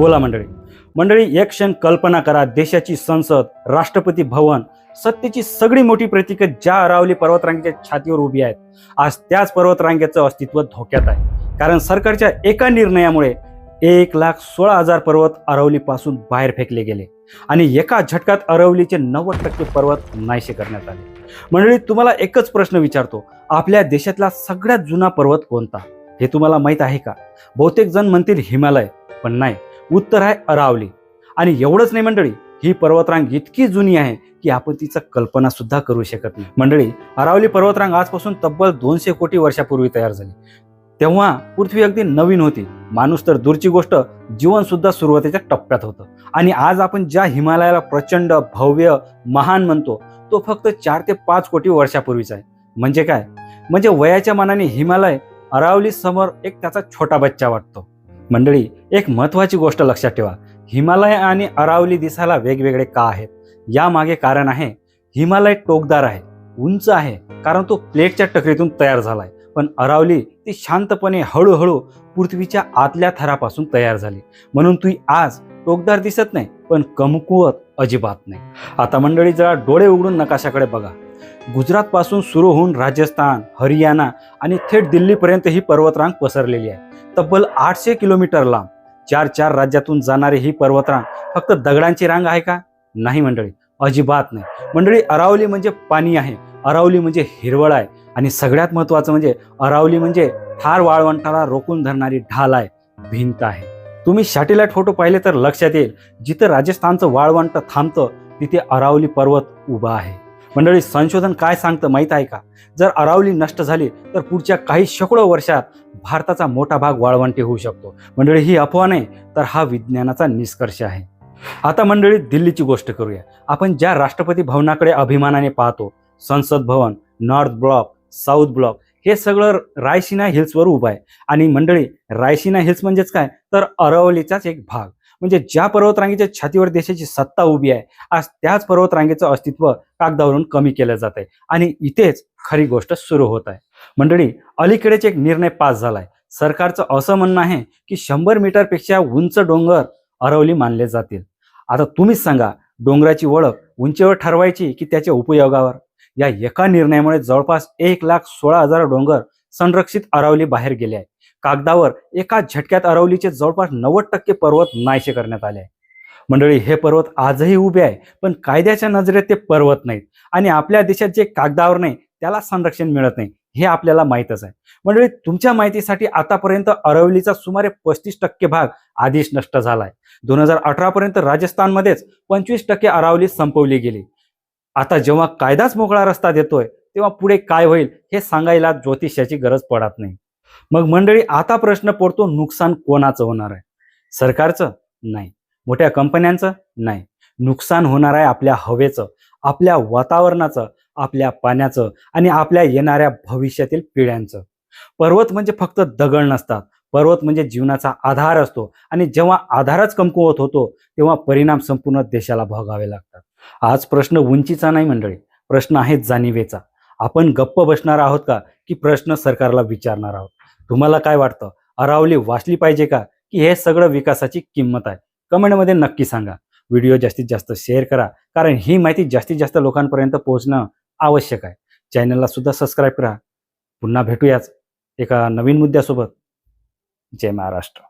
बोला मंडळी. मंडळी एक क्षण कल्पना करा देशाची संसद राष्ट्रपती भवन सत्तेची सगळी मोठी प्रतीक ज्या अरावली पर्वतरांगेच्या छातीवर उभी आहेत आज त्याच पर्वतरांगेचं अस्तित्व धोक्यात आहे. कारण सरकारच्या एका निर्णयामुळे एक लाख सोळा हजार पर्वत अरवलीपासून बाहेर फेकले गेले आणि एका झटकात अरवलीचे नव्वद टक्के पर्वत नाहीसे करण्यात आले. मंडळी तुम्हाला एकच प्रश्न विचारतो. आपल्या देशातला सगळ्यात जुना पर्वत कोणता? हे तुम्हाला माहीत आहे का? बहुतेक जण म्हणतील हिमालय पण नाही. उत्तर आहे अरावली. आणि एवढंच नाही मंडळी ही पर्वतरांग इतकी जुनी आहे की आपण तिचा कल्पना सुद्धा करू शकत नाही. मंडळी अरावली पर्वतरांग आजपासून तब्बल दोनशे कोटी वर्षापूर्वी तयार झाली. तेव्हा पृथ्वी अगदी नवीन होती. माणूस तर दूरची गोष्ट जीवन सुद्धा सुरुवातीच्या टप्प्यात होतं. आणि आज आपण ज्या हिमालयाला प्रचंड भव्य महान म्हणतो तो फक्त चार ते पाच कोटी वर्षापूर्वीचा आहे. म्हणजे काय? म्हणजे वयाच्या मानाने हिमालय अरावली समोर एक त्याचा छोटा बच्चा वाटतो. मंडळी एक महत्वाची गोष्ट लक्षात ठेवा. हिमालय आणि अरावली दिसायला वेगवेगळे का आहेत? यामागे कारण आहे हिमालय टोकदार आहे उंच आहे कारण तो प्लेटच्या टकरीतून तयार झालाय. पण अरावली ती शांतपणे हळूहळू पृथ्वीच्या आतल्या थरापासून तयार झाली. म्हणून ती आज टोकदार दिसत नाही पण कमकुवत अजिबात नाही. आता मंडळी जरा डोळे उघडून नकाशाकडे बघा. गुजरातपासून सुरू होऊन राजस्थान हरियाणा आणि थेट दिल्लीपर्यंत ही पर्वतरांग पसरलेली आहे. तब्बल आठशे किलोमीटर लांब. चार चार राज्यातून जाणारी ही पर्वतरांग फक्त दगडांची रांग आहे का? नाही मंडळी अजिबात नाही. मंडळी अरावली म्हणजे पाणी आहे. अरावली म्हणजे हिरवळ आहे. आणि सगळ्यात महत्वाचं म्हणजे अरावली म्हणजे ठार वाळवंटाला रोखून धरणारी ढाल आहे. भिंत आहे. तुम्ही सॅटेलाइट फोटो पाहिले तर लक्षात येईल. जिथं राजस्थानचं वाळवंट थांबतं तिथे अरावली पर्वत उभा आहे. मंडळी संशोधन काय सांगतं माहीत आहे का? जर अरावली नष्ट झाली तर पुढच्या काही शेकडो वर्षात भारताचा मोठा भाग वाळवंटी होऊ शकतो. मंडळी ही अफवा नाही तर हा विज्ञानाचा निष्कर्ष आहे. आता मंडळी दिल्लीची गोष्ट करूया. आपण ज्या राष्ट्रपती भवनाकडे अभिमानाने पाहतो Sansad Bhavan North Block South Block हे सगळं रायसिना हिल्सवर उभं आहे. आणि मंडळी रायसिना हिल्स म्हणजेच काय? तर अरावलीचाच एक भाग. म्हणजे ज्या पर्वतरांगेच्या छातीवर देशाची सत्ता उभी आहे आज त्याच पर्वतरांगेचं अस्तित्व कागदावरून कमी केलं जात आहे. आणि इथेच खरी गोष्ट सुरू होत आहे. मंडळी अलीकडेच एक निर्णय पास झालाय. सरकारचं असं म्हणणं आहे की शंभर मीटरपेक्षा उंच डोंगर अरवली मानले जातील. आता तुम्हीच सांगा डोंगराची ओळख उंचीवर ठरवायची की त्याच्या उपयोगावर? या एका निर्णयामुळे जवळपास एक लाख सोळा हजार डोंगर संरक्षित अरावली बाहेर गेले आहे कागदावर एका झटक्यात अरावलीचे जवळपास नव्वद टक्के पर्वत नाहीसे करण्यात आले. आहे मंडळी हे पर्वत आजही उभे आहे पण कायद्याच्या नजरेत ते पर्वत नाहीत आणि आपल्या देशात जे कागदावर नाही त्याला संरक्षण मिळत नाही हे आपल्याला माहीतच आहे. मंडळी तुमच्या माहितीसाठी आतापर्यंत अरवलीचा सुमारे पस्तीस टक्के भाग आधीच नष्ट झालाय. दोन हजार अठरा पर्यंत राजस्थानमध्येच पंचवीस टक्के अरावली संपवली गेली. आता जेव्हा कायदाच मोकळा रस्ता देतोय तेव्हा पुढे काय होईल हे सांगायला ज्योतिषाची गरज पडत नाही. मग मंडळी आता प्रश्न पडतो नुकसान कोणाचं होणार आहे? सरकारचं? नाही. मोठ्या कंपन्यांचं? नाही. नुकसान होणार आहे आपल्या हवेचं आपल्या वातावरणाचं आपल्या पाण्याचं आणि आपल्या येणाऱ्या भविष्यातील पिढ्यांचं. पर्वत म्हणजे फक्त दगड नसतात. पर्वत म्हणजे जीवनाचा आधार असतो आणि जेव्हा आधारच कमकुवत होतो तेव्हा परिणाम संपूर्ण देशाला भोगावे लागतात. आज प्रश्न उंचीचा नाही मंडळी प्रश्न आहे जाणीवेचा. आपण गप्प बसणार आहोत का की प्रश्न सरकारला विचारणार आहोत? तुम्हाला काय वाटतं? अरावली वाचली पाहिजे का? की हे सगळं विकासाची किंमत आहे? कमेंटमध्ये नक्की सांगा. व्हिडिओ जास्तीत जास्त शेअर करा कारण ही माहिती जास्तीत जास्त लोकांपर्यंत पोहोचणं आवश्यक आहे. चॅनलला सुद्धा सबस्क्राईब करा. पुन्हा भेटूयाच एका नवीन मुद्द्यासोबत. जय महाराष्ट्र.